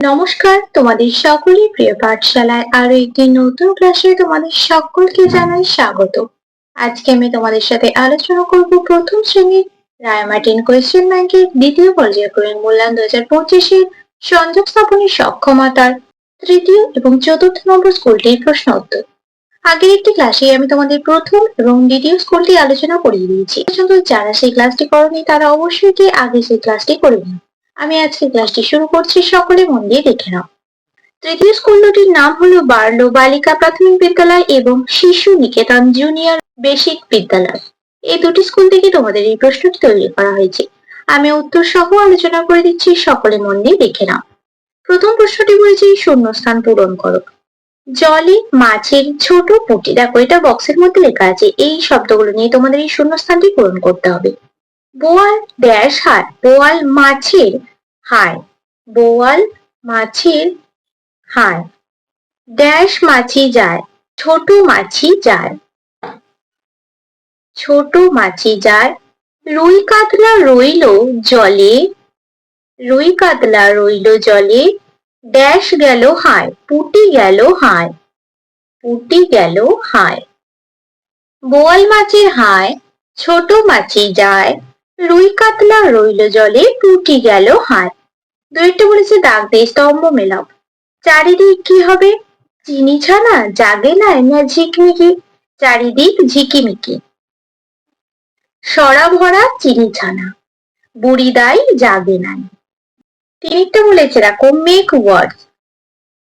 নমস্কার, তোমাদের সকলের প্রিয় পাঠশালায় আরও একটি নতুন ক্লাসে তোমাদের সকলকে জানাই স্বাগত। আজকে আমি তোমাদের সাথে আলোচনা করব প্রথম শ্রেণির রায়মার্টিন কোয়েশ্চেন ব্যাংকের দ্বিতীয় পর্যায়ক্রমিক মূল্যায়ন দু হাজার পঁচিশের সংযোগ স্থাপনের সক্ষমতার তৃতীয় এবং চতুর্থ নম্বর স্কুলটির প্রশ্ন উত্তর। আগের একটি ক্লাসে আমি তোমাদের প্রথম এবং দ্বিতীয় স্কুলটি আলোচনা করিয়ে দিয়েছি। যারা সেই ক্লাসটি করনি তারা অবশ্যই গিয়ে আগে সেই ক্লাসটি করে নিন। আমি আজকে ক্লাসটি শুরু করছি, সকলে মন দিয়ে দেখে নাও। তৃতীয় স্কুলটির নাম হলো বার্লো বালিকা প্রাথমিক বিদ্যালয় এবং শিশু নিকেতন জুনিয়র বেসিক বিদ্যালয়। এই দুটি স্কুল থেকে তোমাদের এই প্রশ্নটি তৈরি করা হয়েছে। আমি উত্তর সহ আলোচনা করে দিচ্ছি, সকলে মন দিয়ে দেখে নাও। প্রথম প্রশ্নটি বলেছি, শূন্যস্থান পূরণ করো। জলে মাছের ছোট পুঁটি, দেখো এটা বক্সের মধ্যে লেখা আছে, এই শব্দগুলো নিয়ে তোমাদের এই শূন্যস্থানটি পূরণ করতে হবে। বোয়াল ড্যাশ হাট বোয়াল মাছের হায়, বোয়াল মাছের হায়, ড্যাশ মাছি যায়, ছোট মাছি যায়। ছোট মাছি যায়, রুই কাতলা রইল জলে, রুই কাতলা রইল জলে, ড্যাশ গেল হায়, পুটি গেল হায়, পুটি গেল হায়। বোয়াল মাছের হায়, ছোট মাছি যায়, রুই কাতলা রইল জলে, পুটি গেল হায়। দুইটা বলেছে দাগ দিয়ে স্তম্ভ মেলাও। চারিদিক কি হবে? চিনি ছানা, জাগে নাই না ঝিকমিকি। চারিদিক ঝিকিমিকি। সরা ভরা চিনি ছানা। বুড়ি বুড়িদাই জাগে নাই তিনটা বলেছে দেখো মেক ওয়ার্ড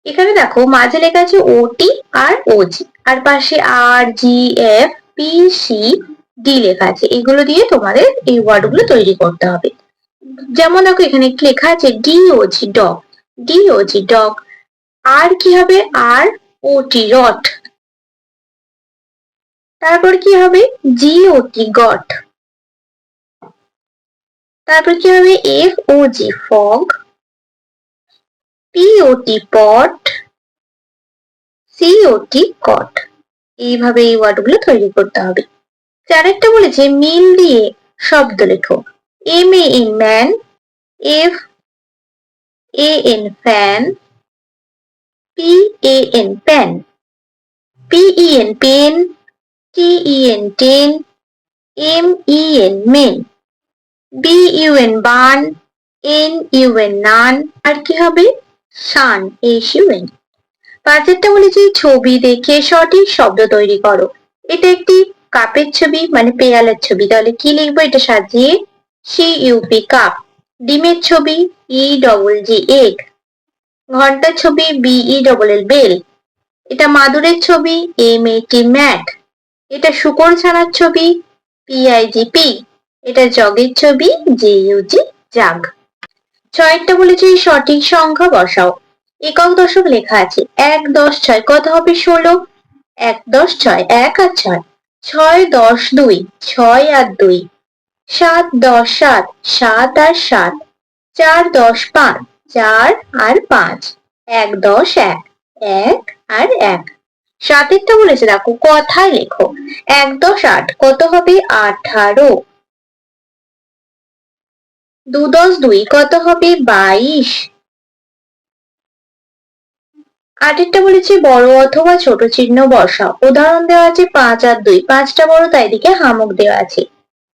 এখানে দেখো, মাঝে লেখা আছে ওটি আর ওজি আর পাশে আর G F P C D লেখা আছে। এগুলো দিয়ে তোমাদের এই ওয়ার্ডগুলো তৈরি করতে হবে। যেমন দেখো এখানে লেখা আছে? D O G dog D O G dog আর কি হবে? আর ওটি রট তারপর কি হবে? জিওটি গট তারপর কি হবে? F O G fog P O T pot C O T cot এইভাবে এই ওয়ার্ডগুলো তৈরি করতে হবে। চারেরটা বলেছে, মিল দিয়ে শব্দ লেখো। M A N man F A N fan P A N pan P E N pen T E N ten M E N men B U N bun N U N nun আর কি হবে? Sun S U N পাঁচেরটা বলেছি ছবি দেখে সঠিক শব্দ তৈরি করো। এটা একটি কাপের ছবি মানে পেয়ালের ছবি। তাহলে কি লিখব? এটা সাজিয়ে সি ইউপি কাপ ডিমের ছবি ই ডবল জি এগ ঘণ্টার ছবি বিই ডবল এল বেল এটা মাদুরের ছবি এম এ টি ম্যাট এটা শুকর ছানার ছবি পিআইজি পি এটা জগের ছবি জে ইউজি জাগ ছয়টা বলেছি সঠিক সংখ্যা বসাও। একক দশক লেখা আছে। এক, দশ, ছয়। কত হবে ষোলো? এক, দশ, ছয়। এক আর ছয়। ছয়, দশ, দুই। ছয় আর দুই। সাত দশ সাত সাত আর সাত, চার দশ পাঁচ, চার আর পাঁচ, এক দশ এক এক আর এক। সাতেরটা বলেছে, দেখো, কথায় লেখো। এক দশ আট, কত হবে? আঠারো। দু দশ দুই, কত হবে? বাইশ। আটেরটা বলেছে, বড় অথবা ছোট চিহ্ন বসাও। উদাহরণ দেওয়া আছে পাঁচ আর দুই, পাঁচটা বড়, তাই দিকে হামক দেওয়া আছে।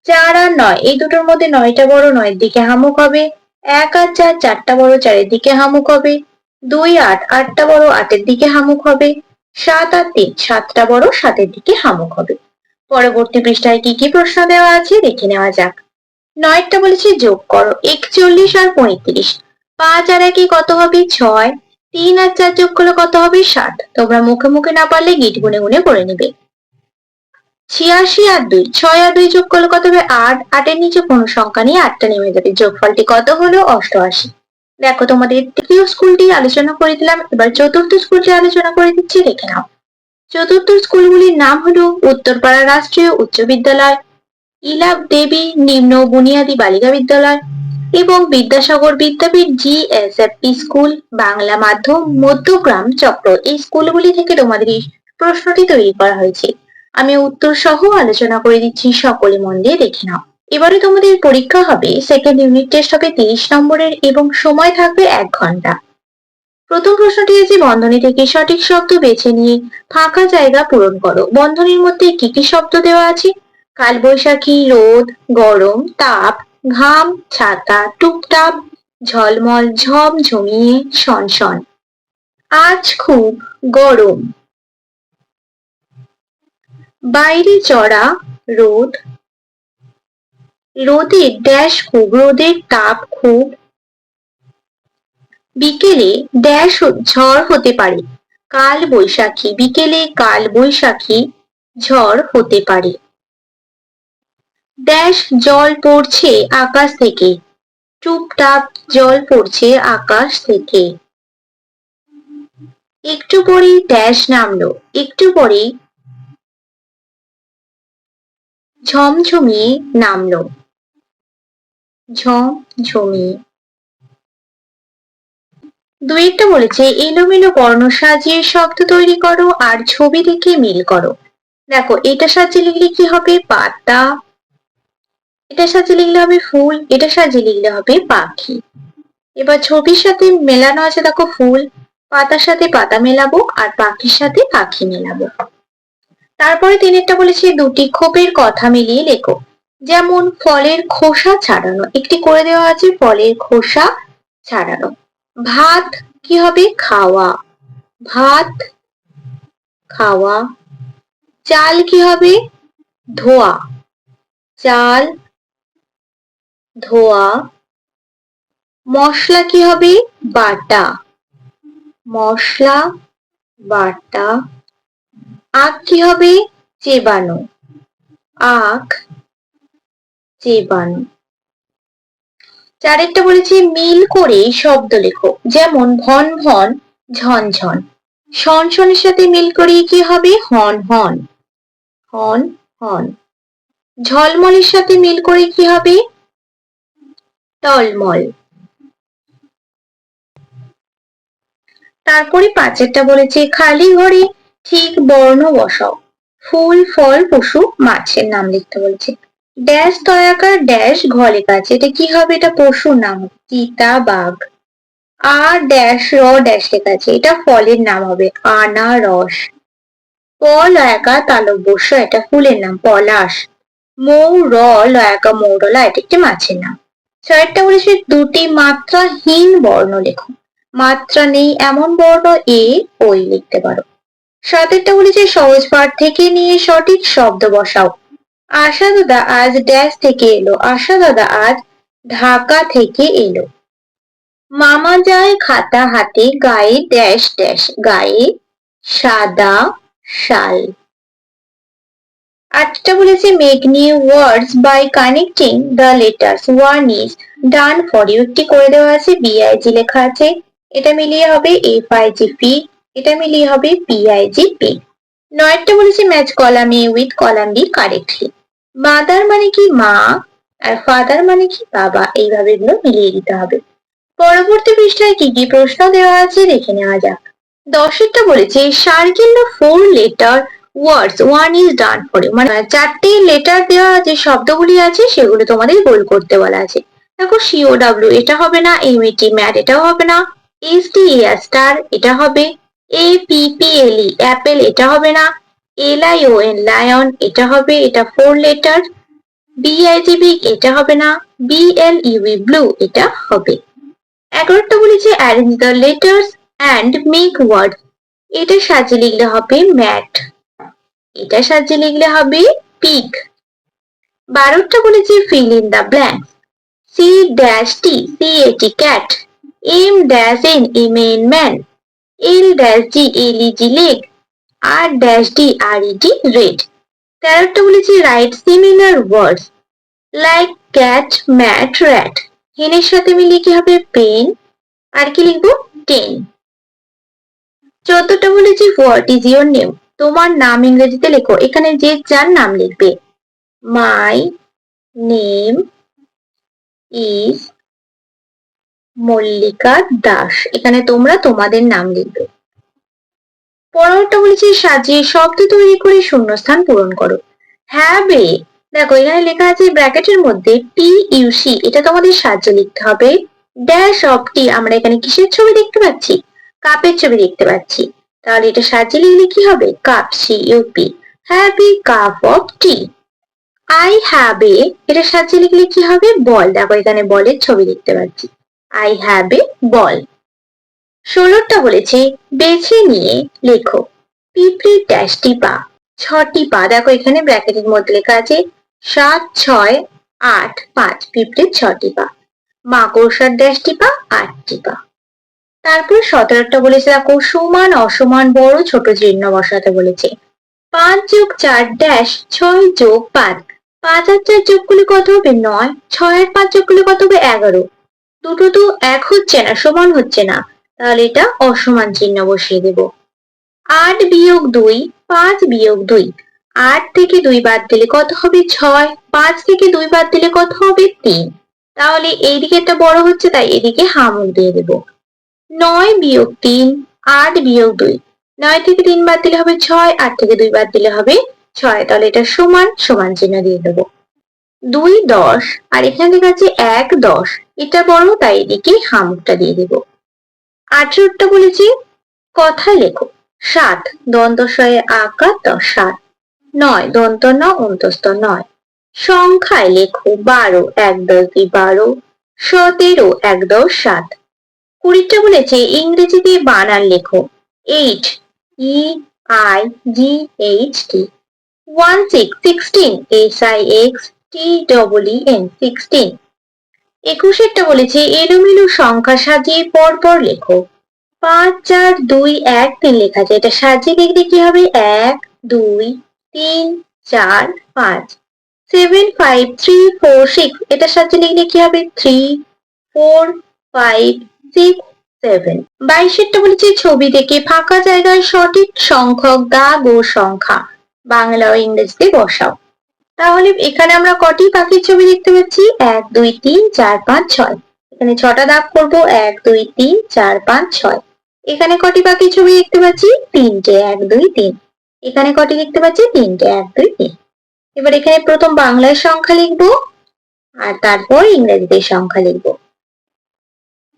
চার আর নয়। এই দুটোর মধ্যে নয়টা বড় নয়ের দিকে হামুক হবে। এক আর চার, চারটা বড় চারের দিকে হামুক হবে। দুই আট, আটটা বড় আটের দিকে হামুক হবে। সাত আর তিন, সাতটা বড় সাতের দিকে হামুক হবে। পরবর্তী পৃষ্ঠায় কি কি প্রশ্ন দেওয়া আছে দেখে নেওয়া যাক। নয়টা বলেছে যোগ করো, একচল্লিশ আর পঁয়ত্রিশ। পাঁচ আর একে কত হবে? ছয়। তিন আর চার যোগ করলে কত হবে? সাত। তোমরা মুখে মুখে না পারলে গিট গুনে গুনে করে নেবে। ছিয়াশি আর দুই, ছয় আর দুই যোগ করলে কত হবে? আট। আটের নিচে কোনো সংখ্যা নিয়ে আটটা নেমে যাবে। যোগফলটি কত হলো? অষ্টআশি। দেখো, তোমাদের তৃতীয় স্কুলটি আলোচনা করে দিলাম। এবার চতুর্থ স্কুলটি আলোচনা করে দিচ্ছি, দেখে নাও। চতুর্থ স্কুলগুলির নাম হলো উত্তরপাড়া রাষ্ট্রীয় উচ্চ বিদ্যালয় ইলাভ দেবী নিম্ন বুনিয়াদী বালিকা বিদ্যালয় এবং বিদ্যাসাগর বিদ্যাপীঠ G S GSFP school, Bangla মাধ্যম, মধ্যগ্রাম চক্র। এই স্কুলগুলি থেকে তোমাদের এই প্রশ্নটি তৈরি করা হয়েছে। আমি উত্তর সহ আলোচনা করে দিচ্ছি সকলে মন দিয়ে দেখে নাও। এবারে তোমাদের পরীক্ষা হবে সেকেন্ড ইউনিট টেস্ট হবে তিরিশ নম্বরের এবং সময় থাকবে এক ঘণ্টা। প্রথম প্রশ্নটি আছে বন্ধনী থেকে সঠিক শব্দ বেছে নিয়ে ফাঁকা জায়গা পূরণ করো। বন্ধনীর মধ্যে কি কি শব্দ দেওয়া আছে? কালবৈশাখী, রোদ, গরম, তাপ, ঘাম, ছাতা, টুপটাপ, ঝলমল ঝম ঝমিয়ে সনসন আজ খুব গরম। বাইরে চড়া রোদ। রোদের ড্যাশ খুব, রোদের তাপ খুব। বিকেলে ড্যাশ ঝড় হতে পারে, কাল বৈশাখী। বিকেলে কাল বৈশাখী ঝড় হতে পারে। ড্যাশ জল পড়ছে আকাশ থেকে টুপটাপ জল পড়ছে আকাশ থেকে। একটু পরেই ড্যাশ নামলো, একটু পরেই ঝমঝমিয়ে নামলো। ঝমঝমিয়ে। দুই একটা বলেছে, এলোমেলো বর্ণ সাজিয়ে শব্দ তৈরি করো আর ছবি দেখে মিল করো। দেখো, এটা সাজিয়ে লিখলে কি হবে? পাতা। এটা সাজিয়ে লিখলে হবে ফুল, এটা সাজিয়ে লিখলে হবে পাখি। এবার ছবির সাথে মেলানো আছে, দেখো ফুল। পাতার সাথে পাতা মেলাবো আর পাখির সাথে পাখি মেলাবো। তারপরে তিনি একটা বলেছে, দুটি ক্ষোভের কথা মিলিয়ে লেখো। যেমন, ফলের খোসা ছাড়ানো। একটি করে দেওয়া আছে, ফলের খোসা ছাড়ানো। ভাত কি হবে? খাওয়া। ভাত খাওয়া। চাল কি হবে? ধোয়া। চাল ধোয়া। মশলা কি হবে? বাটা। মশলা, বাটা। আখ কি হবে? চেবানো আখ চেবানো চারেরটা বলেছি, মিল করে শব্দ লেখো। যেমন ভন ভন ঝনঝন শন শনের সাথে মিল করিয়ে কি হবে? হন হন। হন হন। ঝলমলের সাথে মিল করে কি হবে? টলমল। তারপরে পাঁচেরটা বলেছে, খালি ঘরে ঠিক বর্ণ বসাও ফুল, ফল, পশু, মাছের নাম লিখতে বলছে। ড্যাশ তয়াকার ড্যাশ ঘরে কাছে এটা কি হবে? এটা পশুর নাম চিতা বাঘ আর ড্যাশ, র, ড্যাশ লেখা আছে। এটা ফলের নাম হবে। আনারস। প, লয়াকা, তালব্যস্য। এটা ফুলের নাম। পলাশ। মৌ, র, লয়াকা, মৌরলা। এটা একটি মাছের নাম। ছয়টা বলেছে, দুটি মাত্রাহীন বর্ণ লেখো। মাত্রা নেই এমন বর্ণ, এ ওই লিখতে পারো। সাতেরটা বলেছে, সহজ পাঠ থেকে নিয়ে সঠিক শব্দ বসাও। আশা দাদা আজ ড্যাশ থেকে এলো। আশা দাদা আজ ঢাকা থেকে এলো। মামা যায় খাতা হাতে, গায়ে ড্যাশ ড্যাশ, গায়ে সাদা শাল। আটটা বলেছে make new words by connecting the letters one is done for you একটি করে দেওয়া আছে বিআইজি লেখা আছে। এটা মিলিয়ে হবে এফ আই জি পি এটা মিলিয়ে হবে পিআইজি পি নয়টা বলেছে match column A with column B correctly mother মানে কি মা, আর ফাদার মানে কি বাবা, এইভাবে এগুলো মিলিয়ে দিতে হবে। পরবর্তী পৃষ্ঠায় কি কি প্রশ্ন দেওয়া আছে দেখে নেওয়া যাক। দশেরটা বলেছে circle four letter words one is done for মানে চারটি লেটার দেওয়া যে শব্দগুলি আছে, সেগুলো তোমাদের গোল করতে বলা আছে। দেখো সিও ডাব্লিউ এটা হবে না এম টি ম্যাট এটাও হবে না এস টি এ স্টার এটা হবে। A P P L E apple এটা হবে না। L I O N lion এটা হবে, এটা ফোর লেটার বিআইজিবি এটা হবে না। বি এল ইউই ব্লু এটা হবে। এগারোটা বলেছে arrange the letters and make word এটা সাজিয়ে লিখলে হবে ম্যাট এটা সাজিয়ে লিখলে হবে পিক বারোটা বলেছে fill in the blank C dash T C A T cat M dash N M N man L dash G L E G leg R dash D R E T red তেরোটা বলেছি write similar words like cat mat rat হেনের সাথে মিলিয়ে কি হবে? Pen আর কি লিখব? Ten চোদ্দটা বলেছি হোয়াট ইজ ইউর নেম তোমার নাম ইংরেজিতে লেখো। এখানে যে যার নাম লিখবে। My name is Mallika Das. এখানে তোমরা তোমাদের নাম লিখবে। পনেরোটা বলেছি, সাজিয়ে শব্দ তৈরি করে শূন্যস্থান পূরণ করো। হ্যাঁ বে। দেখো, এখানে লেখা আছে ব্র্যাকেটের মধ্যে পি ইউসি এটা তোমাদের সাহায্য লিখতে হবে। ড্যাশ অফ টি আমরা এখানে কিসের ছবি দেখতে পাচ্ছি? কাপের ছবি দেখতে পাচ্ছি। তাহলে এটা সাজিয়ে লিখলে কি হবে? Cup C UP have a cup of tea I have a এটা সাজিয়ে লিখলে কি হবে? বল। দেখো, এখানে বলের ছবি দেখতে পাচ্ছি। আই হ্যাভ এ বল ষোলোটা বলেছে, বেছে নিয়ে লেখো। পিঁপড়ের ড্যাশটি পা। ছটি পা। দেখো এখানে ব্র্যাকেটের মধ্যে লেখা আছে, সাত, ছয়, আট, পাঁচ। পিঁপড়ের ছটি পা। মাকড়সার ড্যাশটি পা, আটটি পা। তারপর সতেরোটা বলেছে, দেখো, সমান, অসমান, বড়, ছোট, জীর্ণ বসাতে বলেছে। পাঁচ যোগ চার ড্যাশ, ছয় যোগ পাঁচ। পাঁচ আর চার যোগ করলে কত হবে? নয়। ছয় আর পাঁচ যোগ করলে কত হবে? এগারো। দুটো তো এক হচ্ছে না, সমান হচ্ছে না। তাহলে এটা অসমান চিহ্ন বসিয়ে দেব। আট বিয়োগ দুই, পাঁচ বিয়োগ দুই। আট থেকে দুই বাদ দিলে কত হবে ছয়? পাঁচ থেকে দুই বাদ দিলে কত হবে তিন? তাহলে এইদিকে একটা বড় হচ্ছে, তাই এদিকে হামুক দিয়ে দেব। নয় বিয়োগ তিন, আট বিয়োগ দুই। নয় থেকে তিন বাদ দিলে হবে ছয়, আট থেকে দুই বাদ দিলে হবে ছয়। তাহলে এটা সমান সমান চিহ্ন দিয়ে দেবো। দুই দশ, আর এখানে লেখা আছে এক দশ। এটা বড়, তাই এদিকে হামুকটা দিয়ে দেব। আঠেরোটা বলেছি কথা লেখো। সাত দন্তস্বয়ে আকার দশ, সাত। নয় দন্ত ন অন্তস্থ নয়। সংখ্যায় লেখো বারো, এক দশ দুই বারো? সতেরো, এক দশ সাত। কুড়িটা বলেছে, ইংরেজিতে বানান লেখো। Eight E I G H T one six sixteen S I X T double E N sixteen একুশেরটা বলেছে, এলোমেলো সংখ্যা সাজিয়ে পর পর লেখো। পাঁচ চার দুই এক তিন লেখা আছে। এটা সাজিয়ে দেখলে কি হবে? এক, দুই, তিন, চার, পাঁচ। Seven five three four six এটা সাজিয়ে লিখলে কি হবে? Three four five six seven বাইশেরটা বলেছে, ছবি থেকে ফাঁকা জায়গায় সঠিক সংখ্যক দাগ ও সংখ্যা। বাংলা ও ইংরেজিতে বসাও। তাহলে এখানে আমরা কটি পাখির ছবি দেখতে পাচ্ছি? এক, দুই, তিন, চার, পাঁচ, ছয়। এখানে ছটা দাগ করব। এক, দুই, তিন, চার, পাঁচ, ছয়। এখানে কটি পাখির ছবি দেখতে পাচ্ছি? তিনটে, এক, দুই, তিন। এখানে কটি দেখতে পাচ্ছি? তিনটে, এক, দুই, তিন। এবার এখানে প্রথম বাংলায় সংখ্যা লিখব আর তারপর ইংরেজিতে সংখ্যা লিখব।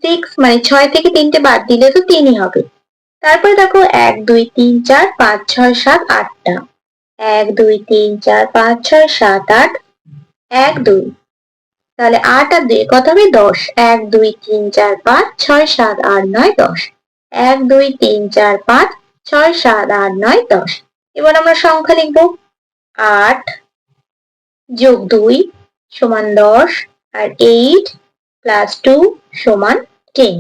সিক্স মানে ছয় থেকে তিনটে বাদ দিলে তো তিনই হবে। তারপর দেখো, এক, দুই, তিন, চার, পাঁচ, ছয়, সাত, আটটা। এক, দুই, তিন, চার, পাঁচ, ছয়, সাত, আট। এক, দুই। তাহলে আট আর দুই, কত হবে? দশ। এক, দুই, তিন, চার, পাঁচ, ছয়, সাত, আট, নয়, দশ। এক, দুই, তিন, চার, পাঁচ, ছয়, সাত, আট, নয়, দশ। এবার আমরা সংখ্যা লিখব। আট যোগ দুই সমান দশ আর এইট প্লাস টু সমান টেন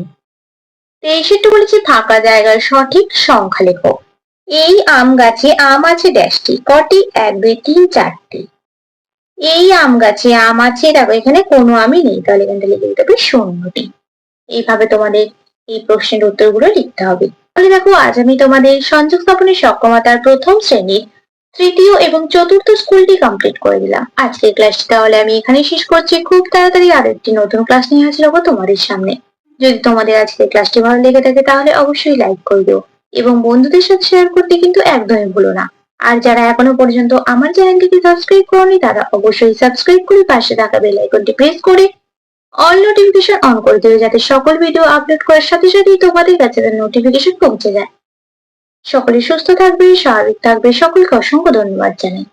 তেইশেরটা বলেছি, ফাঁকা জায়গার সঠিক সংখ্যা লেখো। এই আম গাছে আম আছে ড্যাশটি কটি? এক, দুই, তিন, চারটি। এই আম গাছে আম আছে, দেখো এখানে কোনো আমই নেই, তাহলে এখানটা লিখে দিতে হবে শূন্যটি। এইভাবে তোমাদের এই প্রশ্নের উত্তরগুলো লিখতে হবে। তাহলে দেখো, আজ আমি তোমাদের সংযোগ স্থাপনের সক্ষমতার প্রথম শ্রেণির তৃতীয় এবং চতুর্থ স্কুলটি কমপ্লিট করে দিলাম। আজকের ক্লাসটি তাহলে আমি এখানে শেষ করছি। খুব তাড়াতাড়ি আর একটি নতুন ক্লাস নিয়ে হাজির তোমাদের সামনে। যদি তোমাদের আজকের ক্লাসটি ভালো লেগে থাকে, তাহলে অবশ্যই লাইক করে দিও। এবং বন্ধুদের সাথে শেয়ার করতে কিন্তু একদমই ভুলো না। আর যারা এখনও পর্যন্ত আমার চ্যানেলটিকে সাবস্ক্রাইব করনি, তারা অবশ্যই সাবস্ক্রাইব করে পাশে থাকা বেল আইকনটি প্রেস করে অল নোটিফিকেশন অন করে দিও, যাতে সকল ভিডিও আপলোড করার সাথে সাথেই তোমাদের কাছে তার নোটিফিকেশন পৌঁছে যায়। সকলে সুস্থ থাকবে, স্বাভাবিক থাকবে, সকলকে অসংখ্য ধন্যবাদ জানাই।